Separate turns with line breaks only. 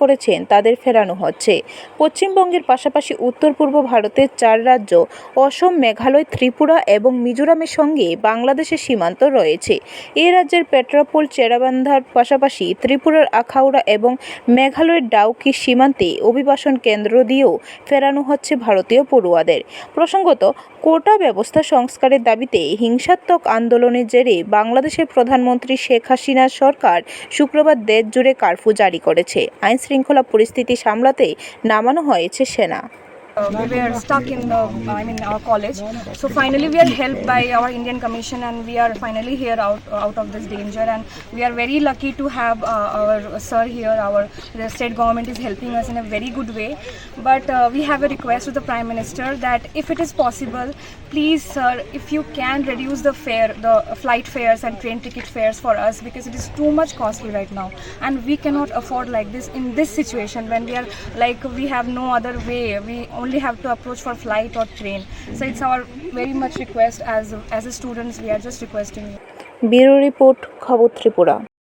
পড়েছেন, তাদের ফেরানো হচ্ছে। পশ্চিমবঙ্গের পাশাপাশি উত্তর পূর্ব ভারতের চার রাজ্য, অসম, মেঘালয়, ত্রিপুরা এবং মিজোরামের সঙ্গে বাংলাদেশের সীমান্ত রয়েছে। এই রাজ্যের পেট্রাপোল, চেরাবান্ধার পাশাপাশি ত্রিপুরার আখাউড়া এবং মেঘালয়ের ডাউকি সীমান্তে অভিবাসন কেন্দ্র দিয়েও ফেরানো হচ্ছে ভারতীয় পড়ুয়াদের। প্রসঙ্গত, কোটা ব্যবস্থা সংস্কারের দাবিতে হিংসাত্মক আন্দোলনের জেরে বাংলাদেশের প্রধানমন্ত্রী শেখ হাসিনার সরকার শুক্রবার দেশ জুড়ে কারফিউ জারি করেছে। আইন শৃঙ্খলা পরিস্থিতি সামলাতে নামানো হয়েছে সেনা।
Uh, we were stuck in the, I mean, our college. So finally, we are helped by our Indian Commission, and we are finally here out out of this danger. And we are very lucky to have uh, our sir here. Our the state government is helping us in a very good way. But uh, we have a request to the Prime Minister that if it is possible, please, sir, if you can reduce the fare, the flight fares and train ticket fares for us, because it is too much costly right now, and we cannot afford like this in this situation when we are like we have no other way. We only have to approach for flight or train. So it's our very much request as as a students. We are just requesting you.
Bureau report খবর ত্রিপুরা